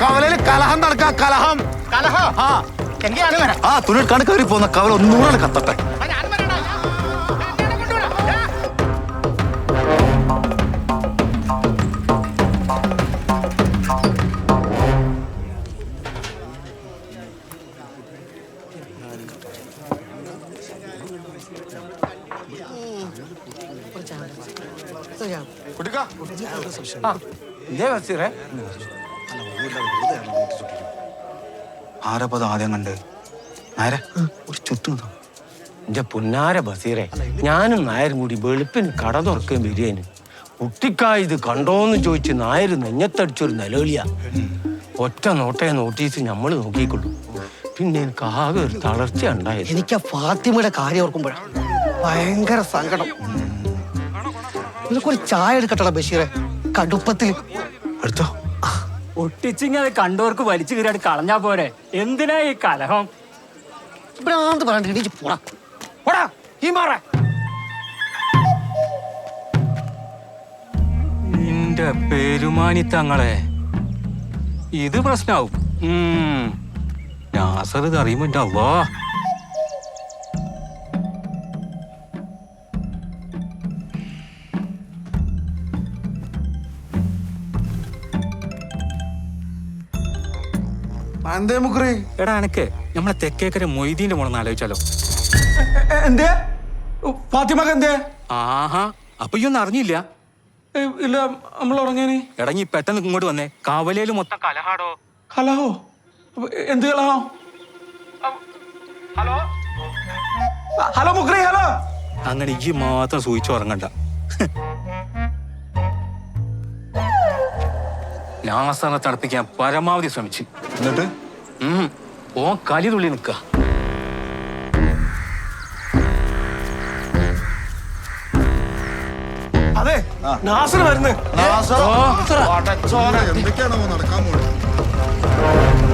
കവലയിൽ കലഹം നടക്ക കലഹം. കലഹോ? ആ. എങ്കിൽ വരാം ആ തുണി എടുക്കാണ്ട് കയറി പോകുന്ന കവല ഒന്നുകൂടെ കത്തട്ടെ? കുട്ടിക്ക. ഇതേ ബസീറേ ആരപ്പത് ആദ്യം കണ്ട്? നേരെ ഒരു ചുറ്റും എന്റെ പുന്നാര ബസീറെ ഞാനും നായരും കൂടി വെളുപ്പിന് കട തുറക്കുകയും ബിരിയാണി കുട്ടിക്കായ ഇത് കണ്ടോന്ന് ചോദിച്ച് നായര് നെഞ്ഞത്തടിച്ചൊരു നിലവിളിയ. ഒറ്റ നോട്ടയെ നോട്ടീസ് നമ്മൾ നോക്കിക്കൊള്ളു. പിന്നെ എനിക്ക് ആകെ ഒരു തളർച്ച ഉണ്ടായത്. എനിക്ക് ആ ഫാത്തിമയുടെ കാര്യം ഓർക്കുമ്പോഴാണ് ഭയങ്കര സങ്കടം. നിനക്കൊരു ചായ എടുക്കട്ടെ ബഷീറെ. കടുപ്പത്തിൽ എടുത്തോ? ഒട്ടിച്ചിങ്ങനെ കണ്ടവർക്ക് വലിച്ചു കീറിയായിട്ട് കളഞ്ഞാ പോരെ. എന്തിനാ ഈ കലഹം? ഭ്രാന്ത് പറഞ്ഞിട്ട് പോടാ. പോടാ, ഈ മാറ. നിന്റെ പെരുമാനി തങ്ങളെ ഇത് പ്രശ്നാവും. ഉം. നാസർ ഇത് അറിയുമ്പോ എന്റെ അള്ളാ. എന്തേ മുക്കറി എടാ അനക്ക് നമ്മളെ തെക്കേക്കര മൊയ്തീന്റെ മോളെന്ന് ആലോചിച്ചാലോ? എന്തേ? ഫാത്തിമക്ക് എന്തേ? ആഹാ അപ്പൊ ഈ ഒന്നും അറിഞ്ഞില്ല ഇല്ല നമ്മൾ ഉറങ്ങേനി. എടാ നീ പെട്ടെന്ന് ഇങ്ങോട്ട് വന്നേ. കവലയിൽ മൊത്തം കലഹാടോ? കലഹോ? എന്ത് കലഹോ? ഹലോ? ഹലോ മുക്രി ഹലോ. അങ്ങനെ ഈ മാത്രം സൂചിച്ചു ഉറങ്ങണ്ട. നാസറിനെ തണുപ്പിക്കാൻ പരമാവധി ശ്രമിച്ചു. എന്നിട്ട്? ഓ കലി തുള്ളി നിൽക്ക. അതെ നാസർ വരുന്നു. എന്തൊക്കെയാണോ നടക്കാൻ പോകുന്നത്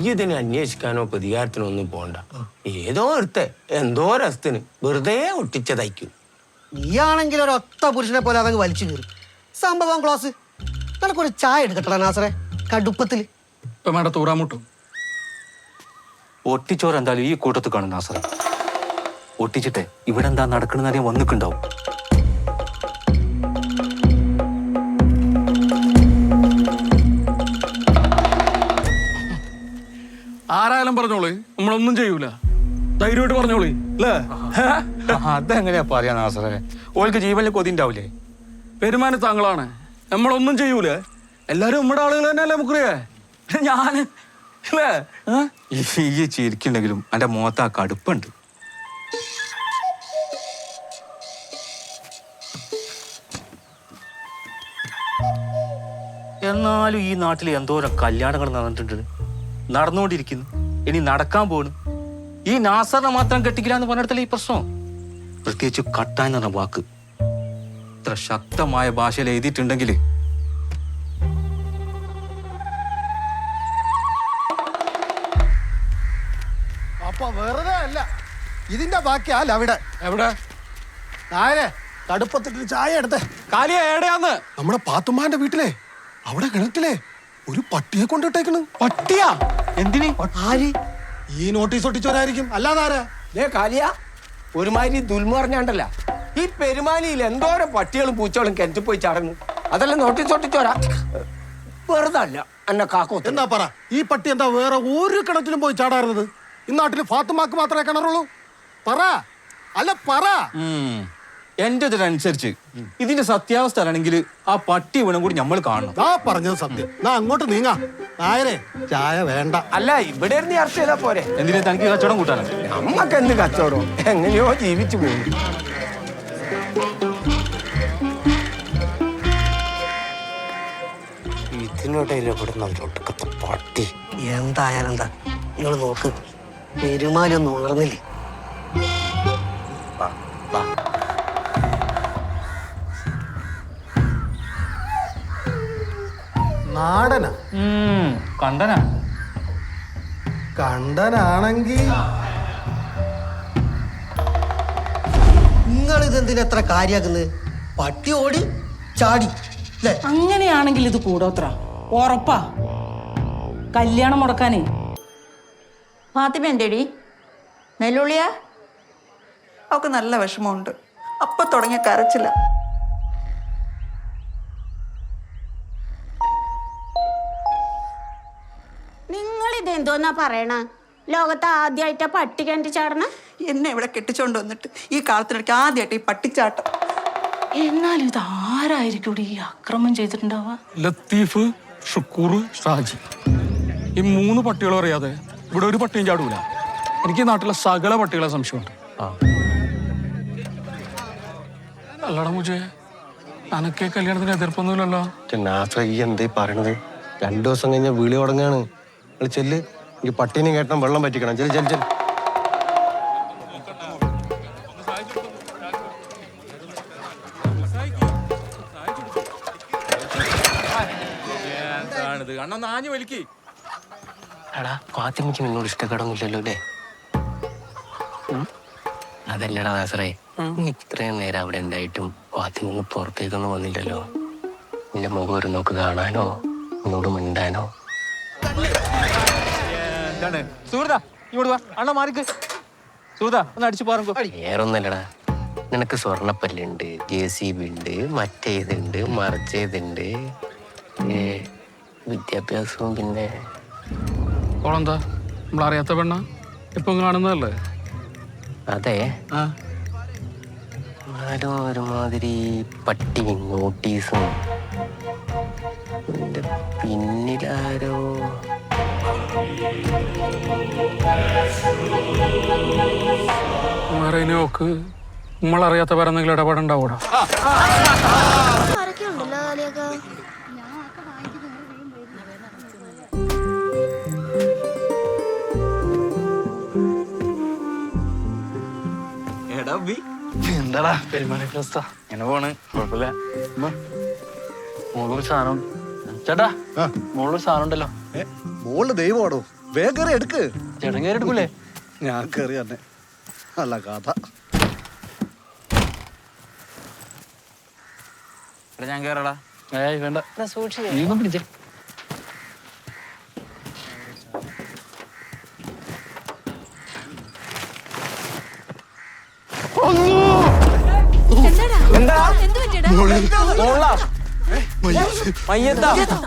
ഈ ഇതിനെ അന്വേഷിക്കാനോ പ്രതികാരത്തിനോ ഒന്നും പോണ്ട ഏതോ ഒരുത്തെ എന്തോ രസത്തിന് വെറുതെ ഒട്ടിച്ചതയ്ക്കും നീയാണെങ്കിൽ ഒരു ഒത്ത പുരുഷനെ പോലെ അതങ്ങ് വലിച്ചു കീറി. സംഭവം ക്ലോസ്. നിനക്കൊരു ചായ എടുക്കട്ടെ നാസറെ കടുപ്പത്തിൽ ഇപ്പൊ മേഡം തൂറാമുട്ടും എന്തായാലും ഈ കൂട്ടത്തിൽ കാണും നാസറെ. ഒട്ടിച്ചിട്ടെ ഇവിടെ എന്താ നടക്കുന്നതിനെ വന്നിട്ടുണ്ടാവും. ആരായാലും പറഞ്ഞോളി. നമ്മളൊന്നും ചെയ്യൂല. ധൈര്യമായിട്ട് പറഞ്ഞോളി അല്ലേ? അതെങ്ങനെയാ പറയാ നാസറെ ഓൾക്ക് ജീവനിൽ കൊതി ഉണ്ടാവില്ലേ പെരുമാന താങ്കളാണ് നമ്മളൊന്നും ചെയ്യൂല. എല്ലാരും നമ്മുടെ ആളുകൾ തന്നെയല്ലേ മുക്രിയെ ഞാൻ അല്ലേ? ഏ? ഈ ഈ ചിരിക്കുണ്ടെങ്കിലും എന്റെ മുഖത്ത് ആ കടുപ്പുണ്ട്. എന്നാലും ഈ നാട്ടിൽ എന്തോരം കല്യാണങ്ങൾ നടന്നിട്ടുണ്ട്. നടന്നുകൊണ്ടിരിക്കുന്നു. ഇനി നടക്കാൻ പോണു. ഈ നാസറിനെ മാത്രം കെട്ടിക്കില്ല എന്ന് പറഞ്ഞിടത്തല്ലേ ഈ പ്രശ്നം? പ്രത്യേകിച്ച് കട്ടാൻ എന്ന് പറഞ്ഞ വാക്ക്. ഇത്ര ശക്തമായ ഭാഷയിൽ എഴുതിയിട്ടുണ്ടെങ്കിൽ അപ്പൊ വെറുതെ അല്ല ഇതിന്റെ ബാക്കിയല്ല അവിടെ എവിടെ? നായരെ കടുപ്പത്തിട്ട് ചായ എടുത്തേ. കാലിയ എവിടെയാന്ന്? നമ്മുടെ പാത്തുമ്മാന്റെ വീട്ടിലെ അവിടെ കിണറ്റിലെ ഒരു പട്ടിയെ കൊണ്ടിട്ടേക്കണ്. പട്ടിയാ? എന്തിന്? ആര്? ഈ നോട്ടീസ് ഒട്ടിച്ചവരായിരിക്കും. അല്ലാതെ ആരാ ദേ കാലിയ ഒരുമാതിരി ദുൽമറിഞ്ഞാണ്ടല്ല ഈ പെരുമാലിയിൽ എന്തോരം പട്ടികളും പൂച്ചകളും കിണറ്റിൽ പോയി ചടങ്ങും അതല്ല നോട്ടീസ് ഒട്ടിച്ചോരാ വെറുതല്ല എന്നെ കാക്കോ എന്നാ പറ ഈ പട്ടി എന്താ വേറെ ഒരു കിണറ്റിലും പോയി ചാടാറുന്നത്? ഈ നാട്ടിൽ ഫാത്തുമാക്ക് മാത്രമേ കിണറുള്ളൂ? പറ അല്ല പറ. എന്റെ ഇതിനനുസരിച്ച് ഇതിന്റെ സത്യാവസ്ഥ ആണെങ്കിൽ ആ പട്ടി വീണും കൂടി നമ്മൾ കാണണം. ആ പറഞ്ഞത് സത്യം. നാ അങ്ങോട്ട് നീങ്ങാ. നായരെ ചായ വേണ്ട. അല്ല ഇവിടെ ഇരുന്ന് ചർച്ച ചെയ്താ പോരെ. എന്തിനാ തനിക്ക് കച്ചവടം കൂട്ടാനോ? നമ്മക്ക് എന്ത് കച്ചവടം? എങ്ങനെയോ ജീവിച്ചു പോകും ഇതിനിടയിൽ ഇവിടുന്ന് അവരൊടുക്കത്തെ പട്ടി. എന്തായാലും എന്താ നിങ്ങൾ നോക്ക്. പെരുമാലൊന്നും ഉണർന്നില്ലേ? വാ വാ. നാടനാ. കണ്ടനാ. കണ്ടനാണെങ്കിൽ നിങ്ങൾ ഇതെന്തിനാ എത്ര കാര്യാക്കുന്നത് പട്ടി ഓടി ചാടി അങ്ങനെയാണെങ്കിൽ ഇത് കൂടോത്ര. ഉറപ്പാ. കല്യാണം മുടക്കാനേ. ഫാത്തിമ എന്തേടി? നെല്ലുള്ളിയാ? അവൾക്ക് നല്ല വിഷമമുണ്ട്. അപ്പൊ തുടങ്ങിയ കരച്ചില്ല നിങ്ങൾ പറയണ? ലോകത്ത് ആദ്യമായിട്ടാ പട്ടി കണ്ടി ചാടണ? എന്നെ ഇവിടെ കെട്ടിച്ചോണ്ട് വന്നിട്ട് ഈ കാലത്തിനിടയ്ക്ക് ആദ്യമായിട്ട് ഈ പട്ടിച്ചാട്ടം. എന്നാലും ഇത് ആരായിരിക്കും ഇവിടെ ഈ അക്രമം ചെയ്തിട്ടുണ്ടാവുക? ലത്തീഫ് ഷുക്കൂർ ഷാജി. ഈ മൂന്ന് പട്ടികളും അറിയാതെ ഇവിടെ ഒരു പട്ടിയും ചാടൂല. എനിക്ക് ഈ നാട്ടിലെ സകല പട്ടികളെ സംശയമുണ്ട്. അല്ലടാ മുജേ അനക്കെ കല്യാണത്തിന് എതിർപ്പൊന്നുമില്ലല്ലോ. നാസ ഈ എന്തേ പറയണത്? രണ്ടു ദിവസം കഴിഞ്ഞ വിളി തുടങ്ങാണ്. ചെല്ല്. ഈ പട്ടീനെ കേട്ടണം വെള്ളം പറ്റിക്കണം ചെൽ ചെൽ ചെൽ. എടാ ഫാത്തിമയ്ക്ക് നിന്നോട് ഇഷ്ടക്കേടൊന്നുമില്ലല്ലോ അല്ലേ? അതല്ലടാ നാസറേ നീ ഇത്രയും നേരം അവിടെ ഉണ്ടായിട്ടും ഫാത്തിമ പുറത്തേക്കൊന്നും വന്നില്ലല്ലോ. നിന്റെ മുഖം ഒരു നോക്ക് കാണാനോ? നിന്നോട് മിണ്ടാനോ? സുഹൃത്താ ഇങ്ങോട്ട് വാ. അണ്ണ മാറിക്ക്. സുഹൃത്താ ഒന്ന് അടിച്ചു പാറങ്കോ. വേറൊന്നല്ലടാ നിനക്ക് സ്വർണപ്പല്ലുണ്ട് ജെ സി ബി ഉണ്ട് മറ്റേതുണ്ട് മറിച്ചേതുണ്ട്. വിദ്യാഭ്യാസവും പിന്നെ ഓളെന്താ? നമ്മളറിയാത്ത പെണ്ണ? ഇപ്പം കാണുന്നതല്ലേ? അതെ. ആ. ആരോ ഒരുമാതിരി പട്ടി നോട്ടീസും. പിന്നിലാരോ? വേറെ ഇനി നോക്ക്. നമ്മളറിയാത്ത വേറെ എന്തെങ്കിലും ഇടപാടുണ്ടാവൂടാ എന്താടാ പെരുമാനൊക്കെ അവസ്ഥ? എങ്ങനെ പോണ്. കുഴപ്പമില്ല. മോളൊരു സാധനം. ചേട്ടാ മോളൊരു സാധനം ഉണ്ടല്ലോ. മോൾ ദൈവമാണോ വേഗം കയറി എടുക്ക്. ചേട്ടൻ കയറി എടുക്കൂലേ? ഞാൻ കയറി തന്നെ അല്ല കഥ. ഞാൻ കേറടാ. ഏയ് വേണ്ട. നീ ഒന്ന് പിടിച്ചേ.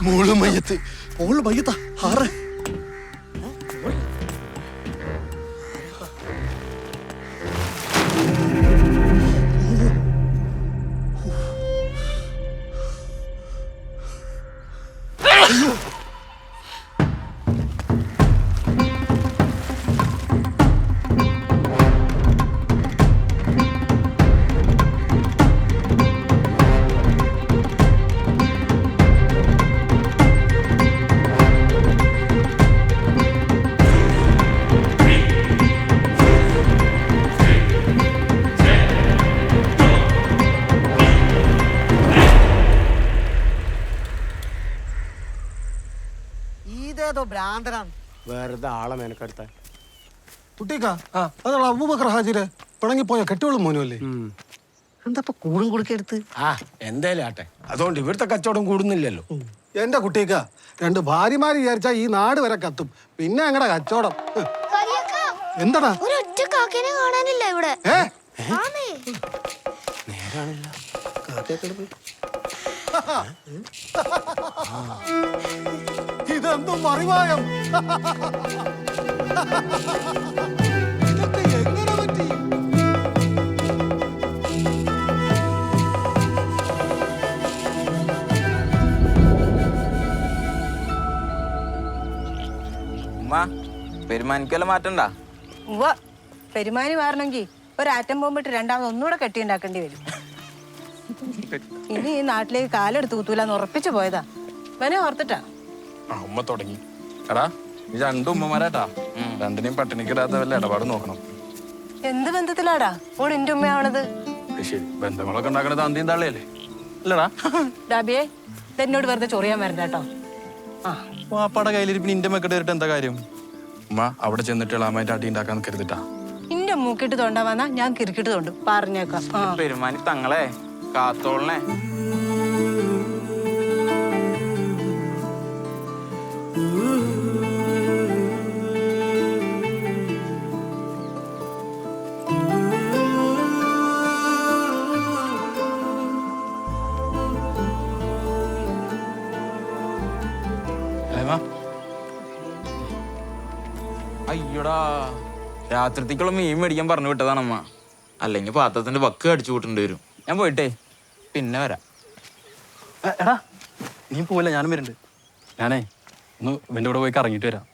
മോൾ മയ്യത്ത്. മോൾ മയ്യത്താ. ആറ്. ഇതേതോ ഭ്രാന്തനാണ്? വെറുതെ ആളെ മെനക്കെടുത്താൻ. കുട്ടിക്ക അതാണ് അബൂബക്കർ ഹാജിരെ പിണങ്ങിപ്പോയ കെട്ടിയോളും മോനും അല്ലേ എന്താ ഇപ്പൊ കൂടും കൊടുക്കെടുത്ത് ആ എന്തായാലും ആട്ടെ. അതുകൊണ്ട് ഇവിടുത്തെ കച്ചവടം കൂടുന്നില്ലല്ലോ. എന്റെ കുട്ടിക്ക രണ്ട് ഭാര്യമാര് വിചാരിച്ചാ ഈ നാട് വരെ കത്തും. പിന്നെ അങ്ങടെ കച്ചവടം. എന്താടാ? ഒരു ഒറ്റ കാക്കേനെ കാണാനില്ല ഇവിടെ. ഏ? ഇതെന്തും മറിവായം. ഇതൊക്കെ എങ്ങനെ പറ്റി? ഉമ്മ പെരുമാനിക്കല്ല മാറ്റണ്ട ഉവ്വ പെരുമാനി മാറണമെങ്കിൽ ഒരാറ്റം പോകുമ്പോട്ട് രണ്ടാമത് ഒന്നുകൂടെ കെട്ടിയുണ്ടാക്കേണ്ടി വരും. ഇനി ഈ നാട്ടിലേക്ക് കാലെടുത്ത് കുത്തൂലെന്ന് ഉറപ്പിച്ചു പോയതാ. വനെ ഓർത്തിട്ടാ? ആ ഉമ്മ തുടങ്ങി. എടാ ഈ രണ്ടും ഉമ്മമാരാട്ടാ. രണ്ടിനെയും പട്ടിണിക്കിടാത്ത വല്ല ഇടപാട് നോക്കണം. എന്ത് ബന്ധത്തിലാടാ? ഓൾ എന്റെ ഉമ്മയാവണത്. അത് ശരി. ബന്ധങ്ങളൊക്കെ ഉണ്ടാക്കണത് അന്തിയും തള്ളയല്ലേ? അല്ലടാ ഡാബിയെ എന്നോട് വെറുതെ ചൊറിയാൻ വരണ്ട കേട്ടോ. ആ വാപ്പാടെ കയ്യിലിരിപ്പിന് ഇന്റെ മക്കളുടെ കയറിട്ട് എന്താ കാര്യം? ഉമ്മ അവിടെ ചെന്നിട്ട് ഇളാമായിട്ട് അടി ഉണ്ടാക്കാൻ കരുതിട്ടാ. ഇന്റെ മൂക്കിട്ട് തോണ്ടാ വന്നാ ഞാൻ കിരിക്കിട്ട് തോണ്ടും. പറഞ്ഞേക്കാം. പെരുമാനി തങ്ങളെ കാത്തോളനെ. അയ്യോടാ. രാത്രിത്തേക്കുള്ള മീൻ മേടിക്കാൻ പറഞ്ഞു വിട്ടതാണമ്മ. അമ്മ അല്ലെങ്കിൽ പാത്രത്തിന്റെ വക്ക് അടിച്ചു കൂട്ടേണ്ടി വരും. ഞാൻ പോയിട്ടേ. പിന്നെ വരാം. എടാ നീ പോവില്ല? ഞാനും വരുന്നുണ്ട്. ഞാനേ ഒന്ന് ഇവന്റെ കൂടെ പോയി കറങ്ങിട്ട് വരാം.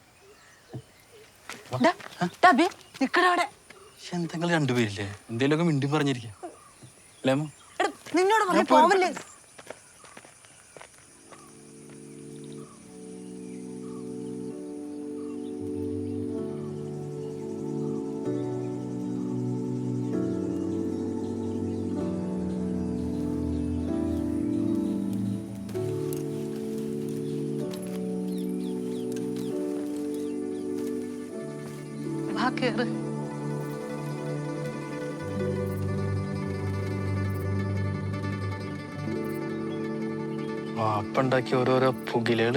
എന്തെങ്കിലും രണ്ടുപേരില്ലേ? എന്തേലൊക്കെ മിണ്ടി പറഞ്ഞിരിക്കാം. അല്ലേ അമ്മ? എടാ, നിന്നോട് പറഞ്ഞു പോവല്ലേ? കേറ് വാപ്പ ഉണ്ടാക്കിയ ഓരോരോ പുകിലുകൾ.